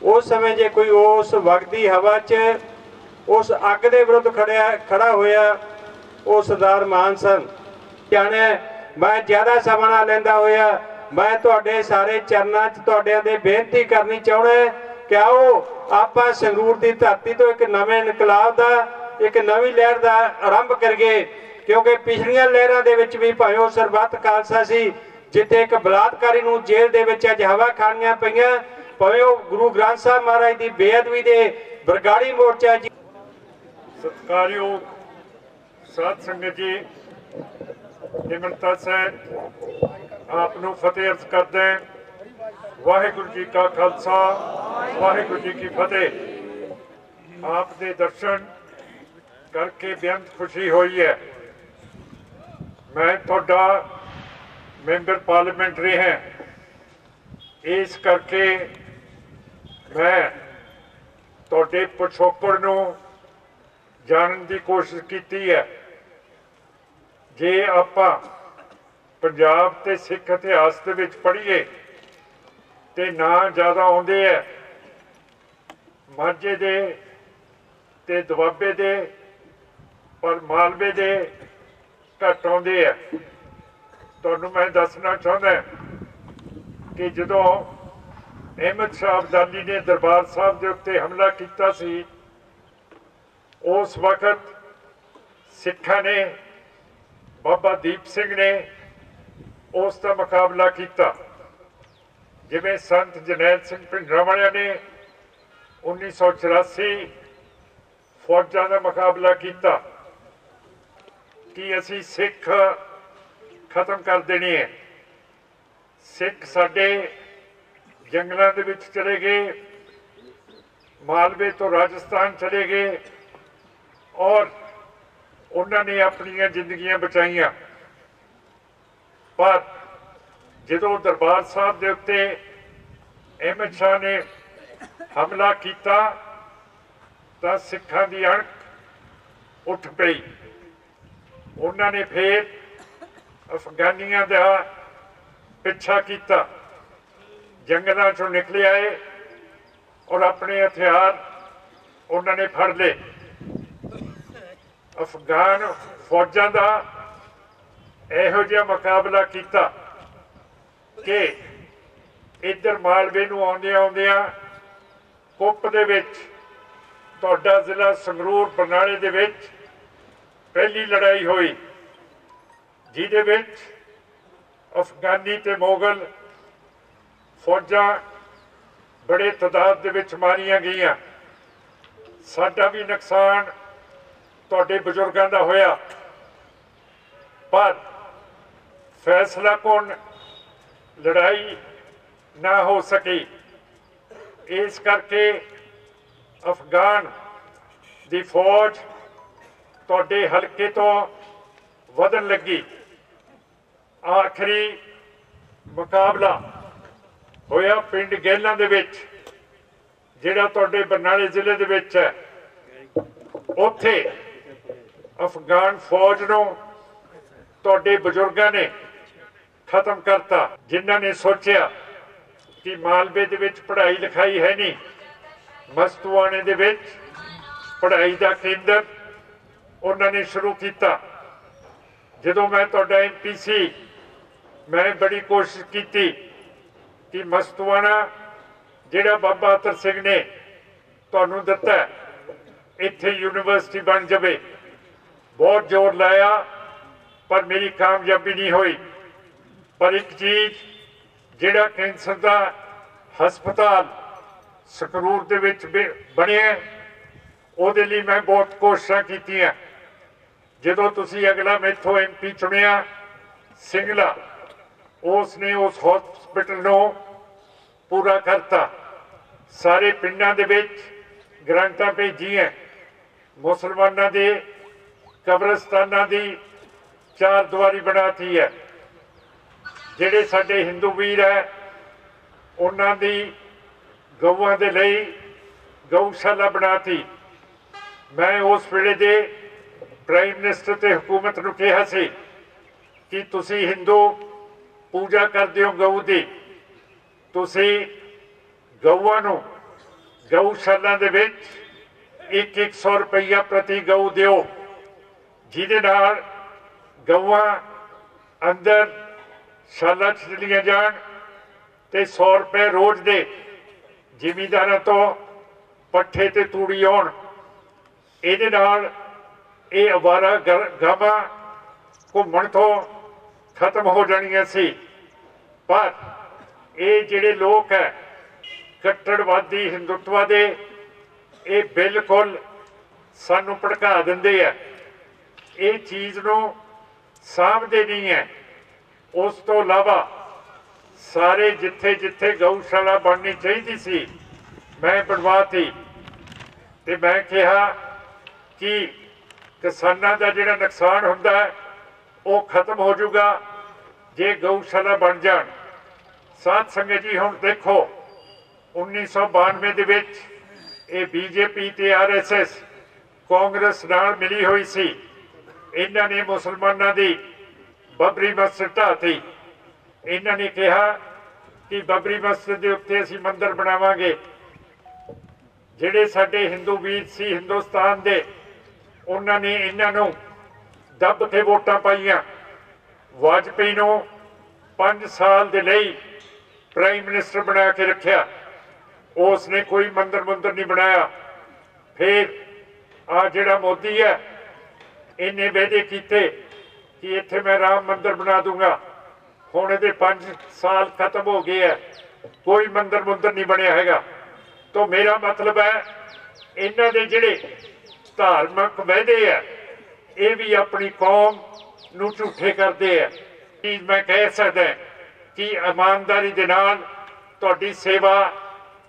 ਉਸ ਸਮੇਂ ਜੇ ਕੋਈ ਉਸ ਵਗਦੀ ਹਵਾ 'ਚ ਉਸ ਅੱਗ ਦੇ ਵਿਰੁੱਧ ਖੜਿਆ, ਖੜਾ ਹੋਇਆ, ਉਹ ਸਰਦਾਰ ਮਾਨ ਸਨ। ਜਾਣਿਆ ਮੈਂ ਜ਼ਿਆਦਾ ਸਮਾਂ ਨਾ ਲੈਂਦਾ ਹੋਇਆ, ਮੈਂ ਤੁਹਾਡੇ ਸਾਰੇ ਚਰਨਾਂ 'ਚ ਤੁਹਾਡਿਆਂ ਦੇ ਬੇਨਤੀ ਕਰਨੀ ਚਾਹੁੰਦਾ ਕਿ ਆਓ ਆਪਾਂ ਸੰਗਰੂਰ ਦੀ ਧਰਤੀ ਤੋਂ ਇੱਕ ਨਵੇਂ ਇਨਕਲਾਬ ਦਾ, ਇੱਕ ਨਵੀਂ ਲਹਿਰ ਦਾ ਆਰੰਭ ਕਰੀਏ। ਕਿਉਂਕਿ ਪਿਛਲੀਆਂ ਲਹਿਰਾਂ ਦੇ ਵਿੱਚ ਵੀ ਭਾਵੇਂ ਉਹ ਸਰਬੱਤ ਖਾਲਸਾ ਸੀ, ਜਿੱਥੇ ਇੱਕ ਬਲਾਤਕਾਰੀ ਨੂੰ ਜੇਲ੍ਹ ਦੇ ਵਿੱਚ ਅੱਜ ਹਵਾ ਖਾਣੀਆਂ ਪਈਆਂ, ਭਾਵੇਂ ਉਹ ਗੁਰੂ ਗ੍ਰੰਥ ਸਾਹਿਬ ਮਹਾਰਾਜ ਦੀ ਬੇਅਦਬੀ ਦੇ ਬਰਗਾੜੀ ਮੋਰਚਾ ਜੀ ਸਤਿਕਾਰਯੋਗ ਸਾਧ ਸੰਗਤ ਜੀ, ਨਿਮਰਤਾ ਸਾਹਿਬ, ਆਪ ਨੂੰ ਫਤਿਹ ਅਰਜ਼ ਕਰਦੇ ਵਾਹਿਗੁਰੂ ਜੀ ਕਾ ਖਾਲਸਾ, ਵਾਹਿਗੁਰੂ ਜੀ ਕੀ ਫਤਿਹ। ਆਪ ਦੇ ਦਰਸ਼ਨ ਕਰਕੇ ਬੇਅੰਤ ਖੁਸ਼ੀ ਹੋਈ ਹੈ। ਮੈਂ ਤੁਹਾਡਾ ਮੈਂਬਰ ਪਾਰਲੀਮੈਂਟ ਰਿਹਾ ਇਸ ਕਰਕੇ ਮੈਂ ਤੁਹਾਡੇ ਪਿਛੋਕੜ ਨੂੰ ਜਾਣਨ ਦੀ ਕੋਸ਼ਿਸ਼ ਕੀਤੀ ਹੈ। ਜੇ ਆਪਾਂ ਪੰਜਾਬ ਤੇ ਸਿੱਖ ਇਤਿਹਾਸ ਦੇ ਵਿੱਚ ਪੜ੍ਹੀਏ ਤੇ ਨਾਂ ਜ਼ਿਆਦਾ ਆਉਂਦੇ ਐ। ਮਾਝੇ ਦੇ ਤੇ ਦੁਆਬੇ ਦੇ ਪਰ ਮਾਲਵੇ ਦੇ ਘੱਟ ਆਉਂਦੇ ਐ। ਤੁਹਾਨੂੰ ਮੈਂ ਦੱਸਣਾ ਚਾਹੁੰਦਾ ਕਿ ਜਦੋਂ ਅਹਿਮਦ ਸ਼ਾਹ ਅਬਦਾਲੀ ਨੇ ਦਰਬਾਰ ਸਾਹਿਬ ਦੇ ਉੱਤੇ ਹਮਲਾ ਕੀਤਾ ਸੀ, ਉਸ ਵਕਤ ਸਿੱਖਾਂ ਨੇ, ਬਾਬਾ ਦੀਪ ਸਿੰਘ ਨੇ ਉਸ ਦਾ ਮੁਕਾਬਲਾ ਕੀਤਾ। ਜਿਵੇਂ ਸੰਤ ਜਨੈਲ ਸਿੰਘ ਭਿੰਡਰਾਂ ਵਾਲਿਆਂ ਨੇ 1984 ਫੌਜਾਂ ਦਾ ਮੁਕਾਬਲਾ ਕੀਤਾ, ਕਿ ਅਸੀਂ ਸਿੱਖ ਖਤਮ ਕਰ ਦੇਣੇ ਹੈ? ਸਿੱਖ ਸਾਡੇ ਜੰਗਲਾਂ ਦੇ ਵਿੱਚ ਚਲੇ ਗਏ, ਮਾਲਵੇ ਤੋਂ ਰਾਜਸਥਾਨ ਚਲੇ ਗਏ ਔਰ ਉਹਨਾਂ ਨੇ ਆਪਣੀਆਂ ਜ਼ਿੰਦਗੀਆਂ ਬਚਾਈਆਂ। ਪਰ ਜਦੋਂ ਦਰਬਾਰ ਸਾਹਿਬ ਦੇ ਉੱਤੇ ਅਹਿਮਦ ਸ਼ਾਹ ਨੇ ਹਮਲਾ ਕੀਤਾ, ਤਾਂ ਸਿੱਖਾਂ ਦੀ ਅਣਖ ਉੱਠ ਪਈ। ਉਹਨਾਂ ਨੇ ਫੇਰ ਅਫਗਾਨੀਆਂ ਦਾ ਪਿੱਛਾ ਕੀਤਾ। ਜੰਗਲਾਂ ਚੋਂ ਨਿਕਲੇ ਆਏ ਔਰ ਆਪਣੇ ਹਥਿਆਰ ਉਹਨਾਂ ਨੇ ਫੜ ਲਏ। ਅਫਗਾਨ ਫੌਜਾਂ ਦਾ ਇਹੋ ਜਿਹਾ ਮੁਕਾਬਲਾ ਕੀਤਾ। ਕਿ ਇੱਧਰ ਮਾਲਵੇ ਨੂੰ ਆਉਂਦਿਆਂ ਆਉਂਦਿਆਂ ਕੁੱਪ ਦੇ ਵਿੱਚ ਤੁਹਾਡਾ ਜ਼ਿਲ੍ਹਾ ਸੰਗਰੂਰ ਬਰਨਾਲੇ ਦੇ ਵਿੱਚ ਪਹਿਲੀ ਲੜਾਈ ਹੋਈ, ਜਿਹਦੇ ਵਿੱਚ ਅਫਗਾਨੀ ਤੇ ਮੋਗਲ ਫੌਜਾਂ ਬੜੇ ਤਦਾਦ ਦੇ ਵਿੱਚ ਮਾਰੀਆਂ ਗਈਆਂ। ਸਾਡਾ ਵੀ ਨੁਕਸਾਨ ਤੁਹਾਡੇ ਬਜ਼ੁਰਗਾਂ ਦਾ ਹੋਇਆ। ਪਰ ਫੈਸਲਾ ਕੌਣ ਲੜਾਈ ਨਾ ਹੋ ਸਕੀ। ਇਸ ਕਰਕੇ ਅਫਗਾਨ ਦੀ ਫੌਜ ਤੁਹਾਡੇ ਹਲਕੇ ਤੋਂ ਵਧਣ ਲੱਗੀ। ਆਖਰੀ ਮੁਕਾਬਲਾ ਹੋਇਆ ਪਿੰਡ ਗੇਲਾਂ ਦੇ ਵਿੱਚ, ਜਿਹੜਾ ਤੁਹਾਡੇ ਬਰਨਾਲੇ ਜ਼ਿਲ੍ਹੇ ਦੇ ਵਿੱਚ ਹੈ। ਉੱਥੇ ਅਫਗਾਨ ਫੌਜ ਨੂੰ ਤੁਹਾਡੇ ਬਜ਼ੁਰਗਾਂ ਨੇ ਖਤਮ ਕਰਤਾ। ਜਿਨ੍ਹਾਂ ਨੇ ਸੋਚਿਆ ਕਿ ਮਾਲਵੇ ਦੇ ਵਿੱਚ ਪੜ੍ਹਾਈ ਲਿਖਾਈ ਹੈ ਨਹੀਂ, ਮਸਤੂਆਣੇ ਦੇ ਵਿੱਚ ਪੜ੍ਹਾਈ ਦਾ ਕੇਂਦਰ ਉਹਨਾਂ ਨੇ ਸ਼ੁਰੂ ਕੀਤਾ। ਜਦੋਂ ਮੈਂ ਤੁਹਾਡਾ ਐਮਪੀਸੀ ਮੈਂ ਬੜੀ ਕੋਸ਼ਿਸ਼ ਕੀਤੀ ਕਿ ਮਸਤੂਆਣਾ, ਜਿਹੜਾ ਬਾਬਾ ਅਤਰ ਸਿੰਘ ਨੇ ਤੁਹਾਨੂੰ ਦਿੱਤਾ, ਇੱਥੇ ਯੂਨੀਵਰਸਿਟੀ ਬਣ ਜਾਵੇ। ਬਹੁਤ ਜ਼ੋਰ ਲਾਇਆ, ਪਰ ਮੇਰੀ ਕਾਮਯਾਬੀ ਨਹੀਂ ਹੋਈ। ਪਰ ਇੱਕ ਚੀਜ਼ ਜਿਹੜਾ ਕੈਂਸਰ ਦਾ ਹਸਪਤਾਲ ਸਕਰੂਰ ਦੇ ਵਿੱਚ ਬ- ਬਣਿਆ ਉਹਦੇ ਲਈ ਮੈਂ ਬਹੁਤ ਕੋਸ਼ਿਸ਼ਾਂ ਕੀਤੀਆਂ। ਜਦੋਂ ਤੁਸੀਂ ਅਗਲਾ ਮੈਥੋਂ ਐਮਪੀ ਚੁਣਿਆ, ਸਿੰਗਲਾ ਉਸ ਨੇ ਉਸ ਹਸਪੀਟਲ ਨੂੰ ਪੂਰਾ ਕਰਤਾ। ਸਾਰੇ ਪਿੰਡਾਂ ਦੇ ਵਿੱਚ ਗ੍ਰਾਂਟਾਂ ਭੇਜੀਆਂ। ਮੁਸਲਮਾਨਾਂ ਦੇ ਕਬਰਸਤਾਨਾਂ ਦੀ ਚਾਰ ਦੀਵਾਰੀ ਬਣਾਤੀ ਹੈ। ਜਿਹੜੇ ਸਾਡੇ ਹਿੰਦੂ ਵੀਰ ਹੈ, ਉਹਨਾਂ ਦੀ ਗਊਆਂ ਦੇ ਲਈ ਗਊਸ਼ਾਲਾ ਬਣਾਤੀ। ਮੈਂ ਉਸ ਵੇਲੇ ਦੇ ਪ੍ਰਾਈਮ ਮਿਨਿਸਟਰ ਤੇ ਹਕੂਮਤ ਨੂੰ ਕਿਹਾ ਸੀ ਕਿ ਤੁਸੀਂ ਹਿੰਦੂ ਪੂਜਾ ਕਰਦੇ ਹੋ ਗਊ ਦੀ। ਤੁਸੀਂ ਗਊਆਂ ਨੂੰ ਗਊਸ਼ਾਲਾ ਦੇ ਵਿੱਚ ਇੱਕ 100 ਰੁਪਈਆ ਪ੍ਰਤੀ ਗਊ ਦਿਓ, ਜਿਹਦੇ ਨਾਲ ਗਊਆਂ ਅੰਦਰ ਸ਼ਾਲਾਂ ਚ ਚਲੀਆਂ ਜਾਣ ਤੇ 100 ਰੁਪਏ ਰੋਜ਼ ਦੇ ਜ਼ਿਮੀਂਦਾਰਾਂ ਤੋਂ ਪੱਠੇ ਤੇ ਤੂੜੀ ਆਉਣ। ਇਹਦੇ ਨਾਲ ਇਹ ਅਵਾਰਾ ਗਾਵਾਂ ਘੁੰਮਣ ਤੋਂ ਖਤਮ ਹੋ ਜਾਣੀਆਂ ਸੀ। ਪਰ ਇਹ ਜਿਹੜੇ ਲੋਕ ਹੈ, ਕੱਟੜਵਾਦੀ ਹਿੰਦੂਤਵਾ ਦੇ ਇਹ ਬਿਲਕੁਲ ਸਾਨੂੰ ਭੜਕਾ ਦਿੰਦੇ ਆ। ਇਹ ਚੀਜ਼ ਨੂੰ ਸਾਂਭਦੇ ਨਹੀਂ ਹੈ। ਉਸ ਤੋਂ ਇਲਾਵਾ ਸਾਰੇ ਜਿੱਥੇ ਜਿੱਥੇ ਗਊਸ਼ਾਲਾ ਬਣਨੀ ਚਾਹੀਦੀ ਸੀ, ਮੈਂ ਬਣਵਾਤੀ ਤੇ। ਮੈਂ ਕਿਹਾ ਕਿ ਕਿਸਾਨਾਂ ਦਾ ਜਿਹੜਾ ਨੁਕਸਾਨ ਹੁੰਦਾ ਹੈ, ਉਹ ਖਤਮ ਹੋ ਜਾਊਗਾ, ਜੇ ਗਊਸ਼ਾਲਾ ਬਣ ਜਾਣ। ਸਾਧ ਸੰਗਤ ਜੀ, ਹੁਣ ਦੇਖੋ 1992 ਦੇ ਵਿੱਚ ਇਹ ਬੀਜੇਪੀ ਤੇ ਆਰਐਸਐਸ ਕਾਂਗਰਸ ਨਾਲ ਮਿਲੀ ਹੋਈ ਸੀ। ਇਹਨਾਂ ਨੇ ਮੁਸਲਮਾਨਾਂ ਦੀ ਬਬਰੀ ਮਸਜਿਦ ਢਾਤੀ ਇਹਨਾਂ ਨੇ ਕਿਹਾ ਕਿ ਬਬਰੀ ਮਸਜਿਦ ਦੇ ਉੱਤੇ ਅਸੀਂ ਮੰਦਿਰ ਬਣਾਵਾਂਗੇ। ਜਿਹੜੇ ਸਾਡੇ ਹਿੰਦੂ ਵੀਰ ਸੀ ਹਿੰਦੁਸਤਾਨ ਦੇ, ਉਹਨਾਂ ਨੇ ਇਹਨਾਂ ਨੂੰ ਦੱਬ ਕੇ ਵੋਟਾਂ ਪਾਈਆਂ। ਵਾਜਪੇਈ ਨੂੰ 5 ਸਾਲ ਦੇ ਲਈ ਪ੍ਰਾਈਮ ਮਿਨਿਸਟਰ ਬਣਾ ਕੇ ਰੱਖਿਆ। ਉਸ ਨੇ ਕੋਈ ਮੰਦਰ ਮੰਦਰ ਨਹੀਂ ਬਣਾਇਆ। ਫਿਰ ਆ ਜਿਹੜਾ ਮੋਦੀ ਹੈ, ਇਹਨੇ ਵਾਅਦੇ ਕੀਤੇ ਕਿ ਇੱਥੇ ਮੈਂ ਰਾਮ ਮੰਦਰ ਬਣਾ ਦੂੰਗਾ। ਹੁਣ ਇਹਦੇ 5 ਸਾਲ ਖਤਮ ਹੋ ਗਏ ਹੈ। ਕੋਈ ਮੰਦਰ ਮੰਦਰ ਨਹੀਂ ਬਣਿਆ ਹੈਗਾ। ਤੋਂ ਮੇਰਾ ਮਤਲਬ ਹੈ, ਇਹਨਾਂ ਦੇ ਜਿਹੜੇ ਧਾਰਮਿਕ ਵਾਅਦੇ ਆ ਇਹ ਵੀ ਆਪਣੀ ਕੌਮ ਨੂੰ ਝੂਠੇ ਕਰਦੇ ਆ ਕੀ ਮੈਂ ਕਹਿ ਸਕਦਾ ਕਿ ਇਮਾਨਦਾਰੀ ਦੇ ਨਾਲ ਤੁਹਾਡੀ ਸੇਵਾ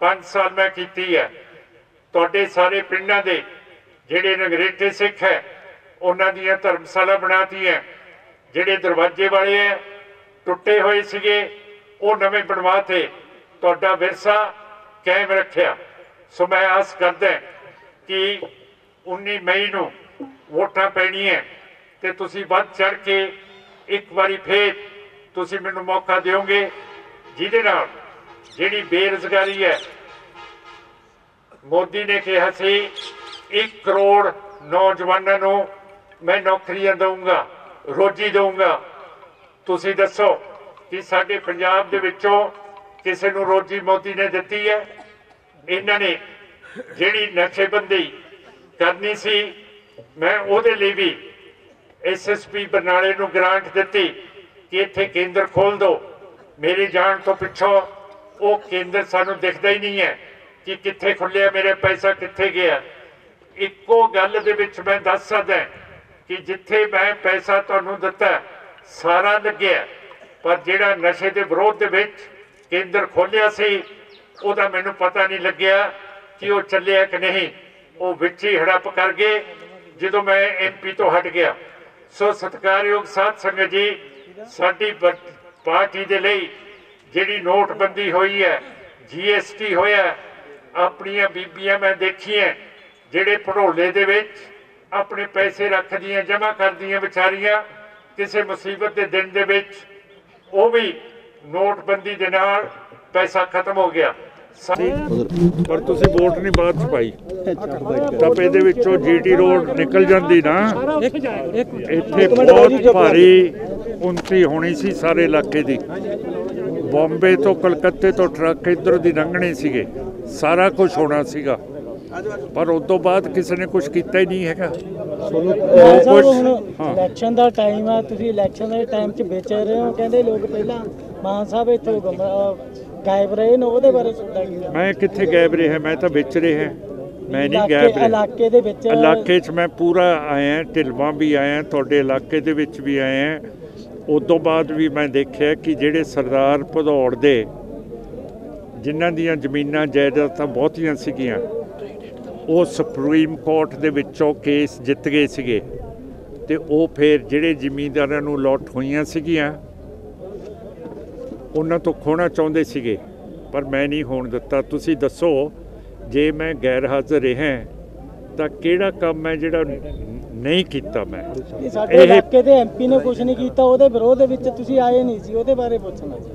5 ਸਾਲ ਮੈਂ ਕੀਤੀ ਹੈ। ਤੁਹਾਡੇ ਸਾਰੇ ਪਿੰਡਾਂ ਦੇ ਜਿਹੜੇ ਨਗਰੇਟੇ ਸਿੱਖ ਹੈ, ਉਹਨਾਂ ਦੀਆਂ ਧਰਮਸ਼ਾਲਾ ਬਣਾਤੀਆਂ ਜਿਹੜੇ ਦਰਵਾਜ਼ੇ ਵਾਲੇ ਹੈ ਟੁੱਟੇ ਹੋਏ ਸੀਗੇ, ਉਹ ਨਵੇਂ ਬਣਵਾਤੇ ਤੁਹਾਡਾ ਵਿਰਸਾ ਕਾਇਮ ਰੱਖਿਆ। ਸੋ ਮੈਂ ਆਸ ਕਰਦਾ ਕਿ 19 ਮਈ ਨੂੰ ਵੋਟਾਂ ਪੈਣੀਆਂ ਤੇ ਤੁਸੀਂ ਵੱਧ ਚੜ ਕੇ ਇੱਕ ਵਾਰੀ ਫੇਰ ਤੁਸੀਂ ਮੈਨੂੰ ਮੌਕਾ ਦਿਓਗੇ, ਜਿਹਦੇ ਨਾਲ ਜਿਹੜੀ ਬੇਰੁਜ਼ਗਾਰੀ ਹੈ ਮੋਦੀ ਨੇ ਕਿਹਾ ਸੀ 1 ਕਰੋੜ ਨੌਜਵਾਨਾਂ ਨੂੰ ਮੈਂ ਨੌਕਰੀਆਂ ਦਊਂਗਾ। ਰੋਜੀ ਦਊਂਗਾ। ਤੁਸੀਂ ਦੱਸੋ ਕਿ ਸਾਡੇ ਪੰਜਾਬ ਦੇ ਵਿੱਚੋਂ ਕਿਸੇ ਨੂੰ ਰੋਜੀ ਮੋਦੀ ਨੇ ਦਿੱਤੀ ਹੈ? ਇਹਨਾਂ ਨੇ ਜਿਹੜੀ ਨਕਸ਼ੇਬੰਦੀ ਕਰਨੀ ਸੀ, ਮੈਂ ਉਹਦੇ ਲਈ ਵੀ ਐਸਐਸਪੀ ਬਰਨਾਲੇ ਨੂੰ ਗ੍ਰਾਂਟ ਦਿੱਤੀ ਕਿ ਇੱਥੇ ਕੇਂਦਰ ਖੋਲ ਦਿਓ ਮੇਰੇ ਜਾਣ ਤੋਂ ਪਿੱਛੋਂ ਉਹ ਕੇਂਦਰ ਸਾਨੂੰ ਦਿਖਦਾ ਹੀ ਨਹੀਂ ਹੈ ਕਿ ਕਿੱਥੇ ਖੁੱਲਿਆ ਮੇਰੇ ਪੈਸਾ ਕਿੱਥੇ ਗਿਆ। ਇੱਕੋ ਗੱਲ ਦੇ ਵਿੱਚ ਮੈਂ ਦੱਸ ਸਕਦਾ ਕਿ ਜਿੱਥੇ ਮੈਂ ਪੈਸਾ ਤੁਹਾਨੂੰ ਦਿੱਤਾ, ਸਾਰਾ ਲੱਗਿਆ। ਪਰ ਜਿਹੜਾ ਨਸ਼ੇ ਦੇ ਵਿਰੋਧ ਦੇ ਵਿੱਚ ਕੇਂਦਰ ਖੋਲਿਆ ਸੀ, ਉਹਦਾ ਮੈਨੂੰ ਪਤਾ ਨਹੀਂ ਲੱਗਿਆ ਕਿ ਉਹ ਚੱਲਿਆ ਕਿ ਨਹੀਂ। ਉਹ ਵਿੱਚ ਹੀ ਹੜੱਪ ਕਰ ਗਏ, ਜਦੋਂ ਮੈਂ ਐਮਪੀ ਤੋਂ ਹਟ ਗਿਆ। ਸੋ ਸਤਿਕਾਰਯੋਗ ਸਾਧ ਸੰਗਤ ਜੀ, ਸਾਡੀ ਪਾਰਟੀ ਦੇ ਲਈ ਜਿਹੜੀ ਨੋਟਬੰਦੀ ਹੋਈ ਹੈ ਜੀਐਸਟੀ ਹੋਇਆ, ਆਪਣੀਆਂ ਬੀਬੀਆਂ ਮੈਂ ਦੇਖੀਆਂ, ਜਿਹੜੇ ਪੜੋਲੇ ਦੇ ਵਿੱਚ ਆਪਣੇ ਪੈਸੇ ਰੱਖਦੀਆਂ ਜਮ੍ਹਾਂ ਕਰਦੀਆਂ ਵਿਚਾਰੀਆਂ ਕਿਸੇ ਮੁਸੀਬਤ ਦੇ ਦਿਨ ਦੇ ਵਿੱਚ ਉਹ ਵੀ ਨੋਟਬੰਦੀ ਦੇ ਨਾਲ ਪੈਸਾ ਖਤਮ ਹੋ ਗਿਆ। ਪਰ ਤੁਸੀਂ ਵੋਟ ਨਹੀਂ ਬਾਅਦ ਚ ਪਾਈ। ਤਾਂ ਇਹਦੇ ਵਿੱਚੋਂ ਜੀਟੀ ਰੋਡ ਨਿਕਲ ਜਾਂਦੀ ਨਾ। ਇੱਥੇ ਬਹੁਤ ਭਾਰੀ ਉਨਤੀ ਹੋਣੀ ਸੀ ਸਾਰੇ ਇਲਾਕੇ ਦੀ। ਬੰਬੇ ਤੋਂ ਕਲਕੱਤੇ ਤੋਂ ਟਰੱਕ ਇੱਧਰ ਦੀ ਲੰਘਣੇ ਸੀਗੇ। ਸਾਰਾ ਕੁਝ ਹੋਣਾ ਸੀਗਾ। ਪਰ ਉਸ ਤੋਂ ਬਾਅਦ ਕਿਸੇ ਨੇ ਕੁਝ ਕੀਤਾ ਹੀ ਨਹੀਂ ਹੈਗਾ। ਹੁਣ। ਇਲੈਕਸ਼ਨ ਦਾ ਟਾਈਮ ਆ ਤੁਸੀਂ ਇਲੈਕਸ਼ਨ ਦੇ ਟਾਈਮ 'ਚ ਵਿਚ ਰਹੇ ਹੋ ਕਹਿੰਦੇ ਲੋਕ ਪਹਿਲਾਂ ਮਾਨ ਸਾਹਿਬ ਇੱਥੋਂ ਗੁੰਮ- ਅਹ ਗਾਇਬ ਰਹੇ ਨੇ ਉਹਦੇ ਬਾਰੇ ਤੁਹਾਡਾ ਕੀ ਮੈਂ ਕਿੱਥੇ ਗਾਇਬ ਰਿਹਾ? ਮੈਂ ਤਾਂ ਵਿੱਚ ਰਿਹਾ। ਮੈਂ ਨਹੀਂ ਇਲਾਕੇ- ਗਾਇਬ ਰਿਹਾ। ਇਲਾਕੇ ਦੇ ਵਿੱਚ ਇਲਾਕੇ 'ਚ ਮੈਂ ਪੂਰਾ ਆਇਆ ਢਿਲਵਾਂ ਵੀ ਆਇਆ ਤੁਹਾਡੇ ਇਲਾਕੇ ਦੇ ਵਿੱਚ ਵੀ ਆਇਆ। ਉਸ ਤੋਂ ਬਾਅਦ ਵੀ ਮੈਂ ਦੇਖਿਆ ਕਿ ਜਿਹੜੇ ਸਰਦਾਰ ਭਦੌੜ ਦੇ ਜਿਨ੍ਹਾਂ ਦੀਆਂ ਜ਼ਮੀਨਾਂ ਜਾਇਦਾਦਾਂ ਬਹੁਤੀਆਂ ਸੀਗੀਆਂ ਉਹ ਸੁਪਰੀਮ ਕੋਰਟ ਦੇ ਵਿੱਚੋਂ ਕੇਸ ਜਿੱਤ ਗਏ ਸੀਗੇ। ਤੇ ਉਹ ਫਿਰ ਜਿਹੜੇ ਜ਼ਿਮੀਂਦਾਰਾਂ ਨੂੰ ਲੋਟ ਹੋਈਆਂ ਸੀਗੀਆਂ ਉਹਨਾਂ ਤੋਂ ਖੋਣਾ ਚਾਹੁੰਦੇ ਸੀਗੇ। ਪਰ ਮੈਂ ਨਹੀਂ ਹੋਣ ਦਿੱਤਾ। ਤੁਸੀਂ ਦੱਸੋ ਜੇ ਮੈਂ ਗੈਰ ਹਾਜ਼ਰ ਰਿਹਾ ਤਾਂ ਕਿਹੜਾ ਕੰਮ ਹੈ ਜਿਹੜਾ ਨਹੀਂ ਕੀਤਾ ਮੈਂ? ਇਹ ਸਾਡੇ ਇਲਾਕੇ ਦੇ ਐਮਪੀ ਨੇ ਕੁਝ ਨਹੀਂ ਕੀਤਾ। ਉਹਦੇ ਵਿਰੋਧ ਦੇ ਵਿੱਚ ਤੁਸੀਂ ਆਏ ਨਹੀਂ ਸੀ। ਉਹਦੇ ਬਾਰੇ ਪੁੱਛਣਾ ਸੀ।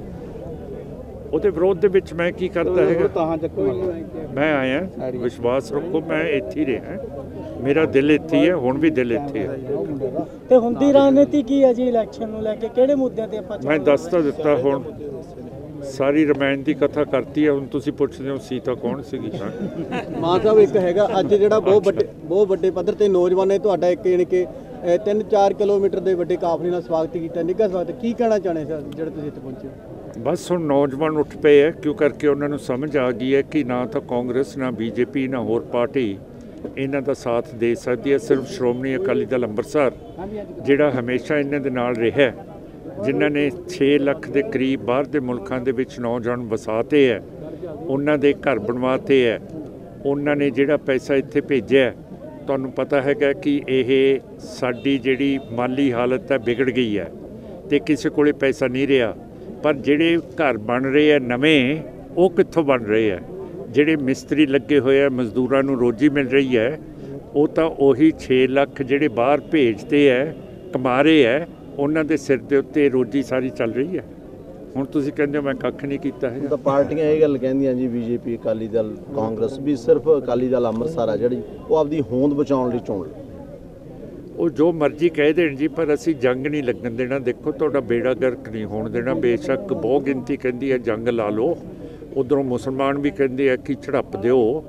ਉਹਦੇ ਵਿਰੋਧ ਦੇ ਵਿੱਚ ਮੈਂ ਕੀ ਕਰਦਾ ਹੈਗਾ? ਮੈਂ ਆਇਆ ਵਿਸ਼ਵਾਸ ਰੱਖੋ ਮੈਂ ਇੱਥੇ ਹੀ ਰਿਹਾ। ਮੇਰਾ ਦਿਲ ਇੱਥੇ ਹੀ ਹੈ ਹੁਣ ਵੀ ਦਿਲ ਇੱਥੇ ਹੈ। ਤੇ ਹੁੰਦੀ ਰਣਨੀਤੀ ਕੀ ਹੈ ਜੀ ਇਲੈਕਸ਼ਨ ਨੂੰ ਲੈ ਕੇ? ਕਿਹੜੇ ਮੁੱਦਿਆਂ ਤੇ ਆਪਾਂ ਮੈਂ ਦੱਸ ਤਾਂ ਦਿੱਤਾ ਹੁਣ ਸਾਰੀ ਰਮਾਇਣ ਦੀ ਕਥਾ ਕਰਤੀ ਹੈ ਹੁਣ ਤੁਸੀਂ ਪੁੱਛਦੇ ਹੋ ਸੀਤਾ ਕੌਣ ਸੀਗੀ? ਹਾਂ। ਮਾਨ ਸਾਹਿਬ ਇੱਕ ਹੈਗਾ ਅੱਜ ਜਿਹੜਾ ਬਹੁਤ ਵੱਡੇ ਬਹੁਤ ਵੱਡੇ ਪੱਧਰ ਤੇ ਨੌਜਵਾਨ ਨੇ ਤੁਹਾਡਾ ਇੱਕ ਯਾਨੀ ਕਿ 3-4 ਕਿਲੋਮੀਟਰ ਦੇ ਵੱਡੇ ਕਾਫਲੇ ਨਾਲ ਸਵਾਗਤ ਕੀਤਾ ਨਿੱਘਾ ਸਵਾਗਤ ਕੀ ਕਹਿਣਾ ਚਾਹੁੰਦੇ ਸਰ ਜਿਹੜੇ ਤੁਸੀਂ ਇੱਥੇ ਪਹੁੰਚੇ ਹੋ? ਬਸ ਹੁਣ ਨੌਜਵਾਨ ਉੱਠ ਪਏ ਹੈ ਕਿਉਂ ਕਰਕੇ ਉਹਨਾਂ ਨੂੰ ਸਮਝ ਆ ਗਈ ਹੈ ਕਿ ਨਾ ਤਾਂ ਕਾਂਗਰਸ, ਨਾ ਬੀਜੇਪੀ, ਨਾ ਹੋਰ ਪਾਰਟੀ ਇਹਨਾਂ ਦਾ ਸਾਥ ਦੇ ਸਕਦੀ ਹੈ ਸਿਰਫ ਸ਼੍ਰੋਮਣੀ ਅਕਾਲੀ ਦਲ ਅੰਮ੍ਰਿਤਸਰ, ਜਿਹੜਾ ਹਮੇਸ਼ਾ ਇਹਨਾਂ ਦੇ ਨਾਲ ਰਿਹਾ ਜਿਨ੍ਹਾਂ ਨੇ 6 ਲੱਖ ਦੇ ਕਰੀਬ ਬਾਹਰ ਦੇ ਮੁਲਕਾਂ ਦੇ ਵਿੱਚ ਨੌਜਵਾਨ ਵਸਾਤੇ ਹੈ ਉਹਨਾਂ ਦੇ ਘਰ ਬਣਵਾਤੇ ਹੈ ਉਹਨਾਂ ਨੇ ਜਿਹੜਾ ਪੈਸਾ ਇੱਥੇ ਭੇਜਿਆ ਤੁਹਾਨੂੰ ਪਤਾ ਹੈਗਾ ਕਿ ਇਹ ਸਾਡੀ ਜਿਹੜੀ ਮਾਲੀ ਹਾਲਤ ਹੈ ਵਿਗੜ ਗਈ ਹੈ ਤੇ ਕਿਸੇ ਕੋਲੇ ਪੈਸਾ ਨਹੀਂ ਰਿਹਾ। ਪਰ ਜਿਹੜੇ ਘਰ ਬਣ ਰਹੇ ਆ ਨਵੇਂ, ਉਹ ਕਿੱਥੋਂ ਬਣ ਰਹੇ ਆ? ਜਿਹੜੇ ਮਿਸਤਰੀ ਲੱਗੇ ਹੋਏ ਆ, ਮਜ਼ਦੂਰਾਂ ਨੂੰ ਰੋਜੀ ਮਿਲ ਰਹੀ ਹੈ, ਉਹ ਤਾਂ ਉਹੀ 6 ਲੱਖ ਜਿਹੜੇ ਬਾਹਰ ਭੇਜਦੇ ਐ ਕਮਾਰੇ ਐ ਉਹਨਾਂ ਦੇ ਸਿਰ ਦੇ ਉੱਤੇ ਰੋਜੀ ਸਾਰੀ ਚੱਲ ਰਹੀ ਹੈ। ਹੁਣ ਤੁਸੀਂ ਕਹਿੰਦੇ ਹੋ ਮੈਂ ਕੱਖ ਨਹੀਂ ਕੀਤਾ ਹੈ ਤਾਂ ਪਾਰਟੀਆਂ ਇਹ ਗੱਲ ਕਹਿੰਦੀਆਂ ਜੀ, B J P, Akali Dal, Congress, ਵੀ ਸਿਰਫ ਅਕਾਲੀ ਦਲ ਅੰਮ੍ਰਿਤਸਰ ਆ ਜਿਹੜੀ, ਉਹ ਆਪਦੀ ਹੋਂਦ ਬਚਾਉਣ ਲਈ ਚੋਣ ਉਹ ਜੋ ਮਰਜ਼ੀ ਕਹਿ ਦੇਣ ਜੀ, ਪਰ ਅਸੀਂ ਜੰਗ ਨਹੀਂ ਲੱਗਣ ਦੇਣਾ। ਦੇਖੋ, ਤੁਹਾਡਾ ਬੇੜਾ ਗਰਕ ਨਹੀਂ ਹੋਣ ਦੇਣਾ। ਬੇਸ਼ੱਕ ਬਹੁ ਗਿਣਤੀ ਕਹਿੰਦੀ ਹੈ, ਜੰਗ ਲਾ ਲਓ। ਉਧਰੋਂ ਮੁਸਲਮਾਨ ਵੀ ਕਹਿੰਦੇ ਆ ਕਿ ਝੜਪ ਦਿਓ।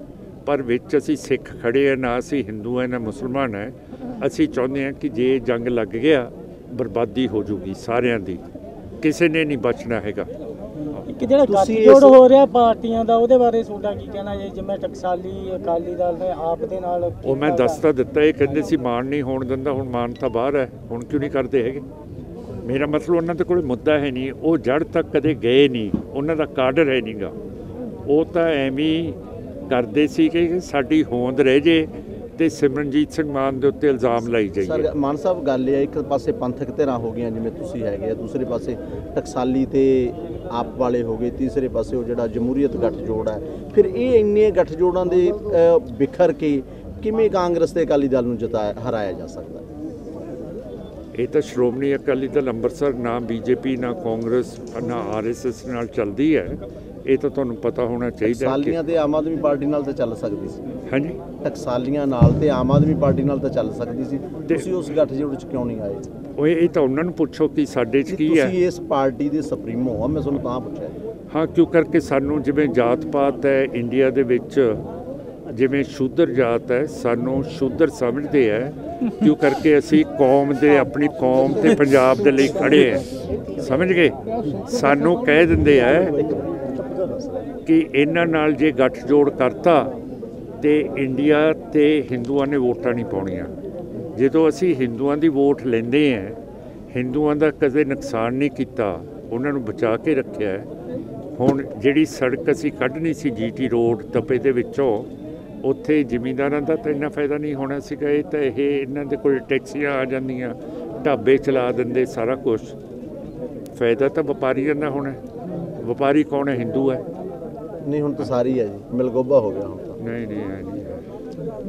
ਪਰ ਵਿੱਚ ਅਸੀਂ ਸਿੱਖ ਖੜੇ ਆ, ਨਾ ਅਸੀਂ ਹਿੰਦੂ ਆ, ਨਾ ਮੁਸਲਮਾਨ ਹੈ ਅਸੀਂ ਚਾਹੁੰਦੇ ਆ ਕਿ ਜੇ ਜੰਗ ਲੱਗ ਗਿਆ, ਬਰਬਾਦੀ ਹੋ ਜੂਗੀ ਸਾਰਿਆਂ ਦੀ। ਕਿਸੇ ਨੇ ਨਹੀਂ ਬਚਣਾ ਹੈਗਾ। ਇੱਕ ਜਿਹੜਾ ਤੁਸੀਂ ਗੱਠਜੋੜ ਇਸ- ਹੋ ਰਿਹਾ ਪਾਰਟੀਆਂ ਦਾ ਉਹਦੇ ਬਾਰੇ ਤੁਹਾਡਾ ਕੀ ਕਹਿਣਾ ਜੀ? ਜਿਵੇਂ ਟਕਸਾਲੀ ਅਕਾਲੀ ਦਲ ਨੇ ਆਪ ਦੇ ਨਾਲ ਉਹ ਮੈਂ ਕੀਤਾ ਦੱਸਤਾ ਦਿੱਤਾ ਇਹ ਕਹਿੰਦੇ ਸੀ ਮਾਨ ਨਹੀਂ ਹੋਣ ਦਿੰਦਾ ਹੁਣ ਮਾਨ ਤਾਂ ਬਾਹਰ ਹੈ ਹੁਣ ਕਿਉਂ ਨਹੀਂ ਕਰਦੇ ਹੈਗੇ? ਮੇਰਾ ਮਤਲਬ ਉਹਨਾਂ ਦੇ ਕੋਲ ਮੁੱਦਾ ਹੈ ਨਹੀਂ ਉਹ ਜੜ ਤੱਕ ਕਦੇ ਗਏ ਨਹੀਂ ਉਹਨਾਂ ਦਾ ਕਾਡਰ ਹੈ ਨਹੀਂਗਾ ਉਹ ਤਾਂ ਐਵੇਂ ਕਰਦੇ ਸੀ ਕਿ ਸਾਡੀ ਹੋਂਦ ਰਹਿ ਜੇ ਤੇ ਸਿਮਰਨਜੀਤ ਸਿੰਘ ਮਾਨ ਦੇ ਉੱਤੇ ਇਲਜ਼ਾਮ ਲਾਈ ਜਾਈਏ ਸਰ ਮਾਨ ਸਾਹਿਬ ਗੱਲ ਇਹ ਹੈ ਇੱਕ ਪਾਸੇ ਪੰਥਕ ਧਿਰਾਂ ਹੋ ਗਈਆਂ ਜਿਵੇਂ ਤੁਸੀਂ ਹੈਗੇ ਆ ਦੂਸਰੇ ਪਾਸੇ ਟਕਸਾਲੀ ਤੇ ਆਪ ਵਾਲੇ ਹੋ ਗਏ ਤੀਸਰੇ ਪਾਸੇ ਉਹ ਜਿਹੜਾ ਜਮਹੂਰੀਅਤ ਗੱਠਜੋੜ ਹੈ। ਫਿਰ ਇਹ ਇੰਨੇ ਗੱਠਜੋੜਾਂ ਦੇ ਅ, ਬਿਖਰ ਕੇ ਕਿਵੇਂ ਕਾਂਗਰਸ ਤੇ ਅਕਾਲੀ ਦਲ ਨੂੰ ਜਿਤਾਇਆ ਹਰਾਇਆ ਜਾ ਸਕਦਾ? ਇਹ ਤਾਂ ਸ਼੍ਰੋਮਣੀ ਅਕਾਲੀ ਦਲ ਅੰਮ੍ਰਿਤਸਰ ਨਾ ਬੀਜੇਪੀ ਨਾ ਕਾਂਗਰਸ ਨਾ ਆਰਐਸਐਸ ਨਾਲ ਚੱਲਦੀ ਹੈ। ਇਹ ਤਾਂ ਤੁਹਾਨੂੰ ਪਤਾ ਹੋਣਾ ਚਾਹੀਦਾ ਟਕਸਾਲੀਆਂ ਤੇ ਆਮ ਆਦਮੀ ਪਾਰਟੀ ਨਾਲ ਤਾਂ ਚੱਲ ਸਕਦੀ ਸੀ। ਹਾਂਜੀ। ਟਕਸਾਲੀਆਂ ਨਾਲ ਤੇ ਆਮ ਆਦਮੀ ਪਾਰਟੀ ਨਾਲ ਤਾਂ ਚੱਲ ਸਕਦੀ ਸੀ। ਤੁਸੀਂ ਉਸ ਗੱਠਜੋੜ 'ਚ ਕਿਉਂ ਨਹੀਂ ਆਏ? ਉਹ ਇਹ ਤਾਂ ਉਹਨਾਂ ਨੂੰ ਪੁੱਛੋ ਕਿ ਸਾਡੇ 'ਚ ਕੀ ਹੈ। ਤੁਸੀਂ ਇਸ ਪਾਰਟੀ ਦੇ ਸੁਪਰੀਮੋ ਆ ਮੈਂ ਤੁਹਾਨੂੰ ਤਾਂ ਪੁੱਛਿਆ। ਹਾਂ ਕਿਉਂ? ਕਰਕੇ ਸਾਨੂੰ ਜਿਵੇਂ ਜਾਤ ਪਾਤ ਹੈ ਇੰਡੀਆ ਦੇ ਵਿੱਚ ਜਿਵੇਂ ਸ਼ੂਦਰ ਜਾਤ ਹੈ ਸਾਨੂੰ ਸ਼ੂਦਰ ਸਮਝਦੇ ਹੈ। ਕਿਉਂ? ਕਰਕੇ ਅਸੀਂ ਕੌਮ ਦੇ ਆਪਣੀ ਕੌਮ ਤੇ ਪੰਜਾਬ ਦੇ ਲਈ ਖੜੇ ਹੈ। ਸਮਝ ਗਏ? ਸਾਨੂੰ ਕਹਿ ਦਿੰਦੇ ਹੈ ਕਿ ਇਹਨਾਂ ਨਾਲ ਜੇ ਗੱਠਜੋੜ ਕਰਤਾ ਤੇ ਇੰਡੀਆ ਤੇ ਹਿੰਦੂਆਂ ਨੇ ਵੋਟਾਂ ਨਹੀਂ ਪਾਉਣੀਆਂ। ਜਦੋਂ ਅਸੀਂ ਹਿੰਦੂਆਂ ਦੀ ਵੋਟ ਲੈਂਦੇ ਹਾਂ, ਹਿੰਦੂਆਂ ਦਾ ਕਦੇ ਨੁਕਸਾਨ ਨਹੀਂ ਕੀਤਾ, ਉਹਨਾਂ ਨੂੰ ਬਚਾ ਕੇ ਰੱਖਿਆ ਹੁਣ ਜਿਹੜੀ ਸੜਕ ਅਸੀਂ ਕੱਢਣੀ ਸੀ ਜੀਟੀ ਰੋਡ ਤਪੇ ਦੇ ਵਿੱਚੋਂ, ਉੱਥੇ ਜ਼ਿਮੀਂਦਾਰਾਂ ਦਾ ਤਾਂ ਇੰਨਾ ਫਾਇਦਾ ਨਹੀਂ ਹੋਣਾ ਸੀਗਾ, ਇਹ ਤਾਂ ਇਹ ਇਹਨਾਂ ਦੇ ਕੋਲ ਟੈਕਸੀਆਂ ਆ ਜਾਂਦੀਆਂ, ਢਾਬੇ ਚਲਾ ਦਿੰਦੇ ਸਾਰਾ ਕੁਝ ਫਾਇਦਾ ਤਾਂ ਵਪਾਰੀਆਂ ਦਾ ਹੋਣਾ ਵਪਾਰੀ ਕੌਣ ਹੈ? ਹਿੰਦੂ ਹੈ। ਨਹੀਂ, ਹੁਣ ਤਾਂ ਸਾਰੀ ਹੈ ਜੀ। ਮਿਲਗੋਬਾ ਹੋ ਗਿਆ ਹੁਣ ਤਾਂ। ਨਹੀਂ ਨਹੀਂ ਇਹ ਨਹੀਂ, ਹੈ